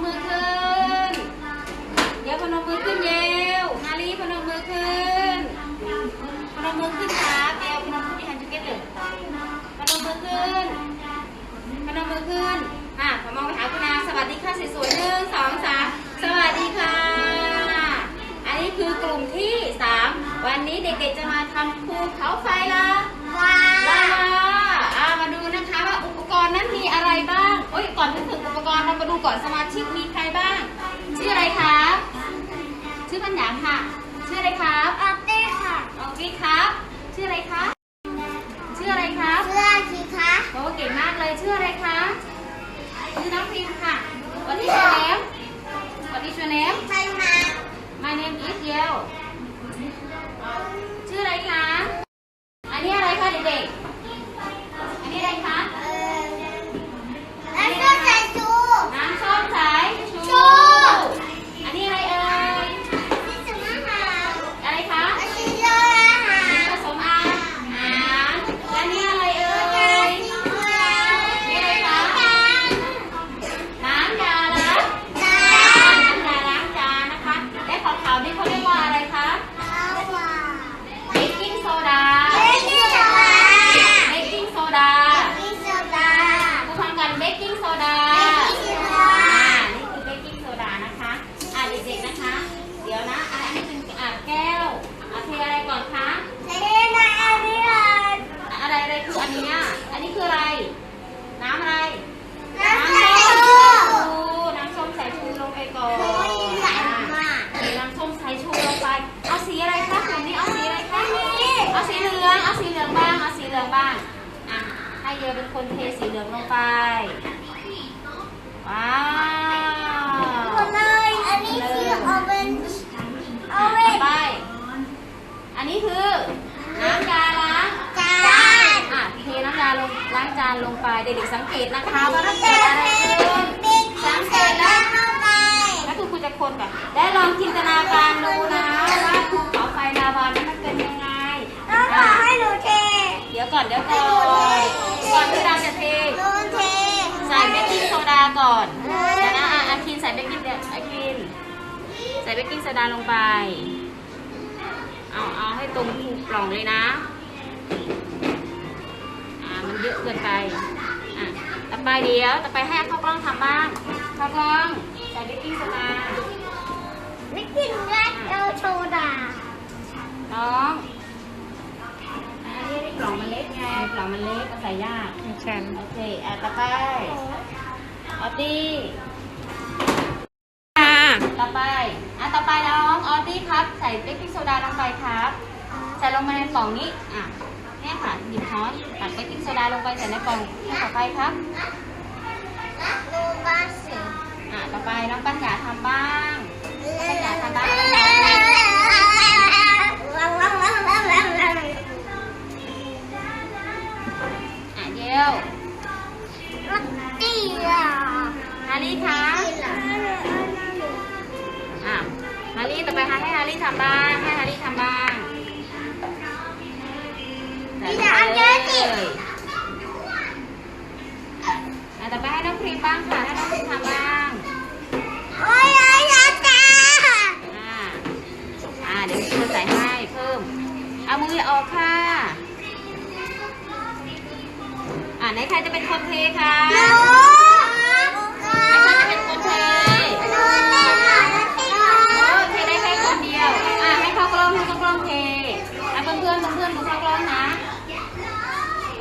มมือขึ้น เดี๋ยวพนมมือขึ้นเยวนาลีพนมมือขึ้น พนมมือขึ้นครับเดี๋ยวพนมมือที่ฮันจูเก็ตเลยพนมมือขึ้น พนมมือขึ้น อะพอมองไปหาคุณอาสวัสดีค่ะสวยๆหนึ่งสองสามสวัสดีค่ะ อันนี้คือกลุ่มที่สามวันนี้เด็กๆจะมาทำภูเขาไฟละว้าลาวาอ่ามาดูนะคะว่าอุปกรณ์นั้นมีอะไรบ้าง โอ้ยก่อนที่ถึงอุปกรณ์เรามาดู ก่อนสมาชิกมีใครบ้าง ชื่ออะไรครับ ชื่อปัญญามค่ะ ชื่ออะไรครับออฟเต้ค่ะโอเคครับ ชื่ออะไรคะชื่ออะไรครับเสื้อสีคะโอ้เก่งมากเลย ชื่ออะไรคะชื่อน้องพิมพ์ค่ะวันที่ชื่อเนมวันที่ชื่อเนมไปมา My name is Yeo ชื่ออะไรคะ อันนี้อะไรคะเด็ก เอาสีเหลืองเอาสีเหลืองบ้างเอาสีเหลืองบ้างอะให้เยอะเป็นคนเทสีเหลืองลงไปว้าวต่อไป อันนี้คือน้ำยาล้างอะเทน้ำยาลงล้างจานลงไปเด็กๆสังเกตนะคะว่าถ้าเกิดอะไรขึ้นสังเกตแล้วแล้วคุณครูจะคนก่อนได้ลองจินตนาการดูนะ อนเดี๋ยวก่อน ก่อนที่เราจะเท ใส่เบกกิ้งโซดาก่อนเดี๋ยวนะอะอาคินใส่เบกกิ้งเดี๋ยวอาคิน ใส่เบกกิ้งโซดาลงไป เอาเอาให้ตรงภูปล่องเลยนะ อ่ามันเยอะเกินไป อะต่อไปเดี๋ยวต่อไปให้ข้าวกล้องทำบ้างข้าวกล้องใส่เบกกิ้งโซดาไม่กินรัดเอาโซดาน้องอันนี้ได้กล่องมันเล็ก ไงกล่องมันเล็กก็ใส่ยากฉัน โอเคอะต่อไปออตตี้อ่าต่อไปอะต่อไปน้องออตตี้ครับ ใส่เบกกิ้งโซดาลงไปครับ ใส่ลงมาในกล่องนี้อะเนี่ยค่ะหยิบช้อนตักเบกกิ้งโซดาลงไปใส่ในกล่องต่อไปครับดูบ้าสิอะต่อไปน้องปัญญาทำบ้างปัญญาทำบ้าง ฮารี่ต่อไปให้ฮารี่ทำบ้าง ให้ฮารี่ทำบ้างใส่ลงไปเลยอะต่อไปให้น้องครีมบ้างค่ะ ให้น้องครีมทำบ้าง โอ้ยยายาตาอ่า อ่า เดี๋ยวจะใส่ให้เพิ่ม เอามือออกค่ะ อ่าไหนใครจะเป็นคนเทคะ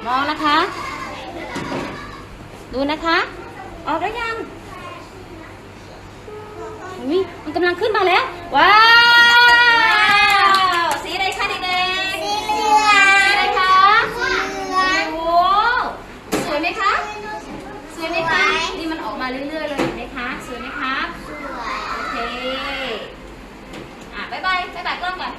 มองนะคะ ดูนะคะ ออกแล้วยังอุ้ยมันกำลังขึ้นมาแล้ว ว้าวสีอะไรคะเด็กๆสีเหลือสีอะไรงคะเหลืองโอ้โหสวยไหมคะสวยไหมคะนี่มันออกมาเรื่อยๆเลยเห็นไหมคะสวยไหมคะโอเคอะบ๊ายบายบ๊ายบายกล้องก่อน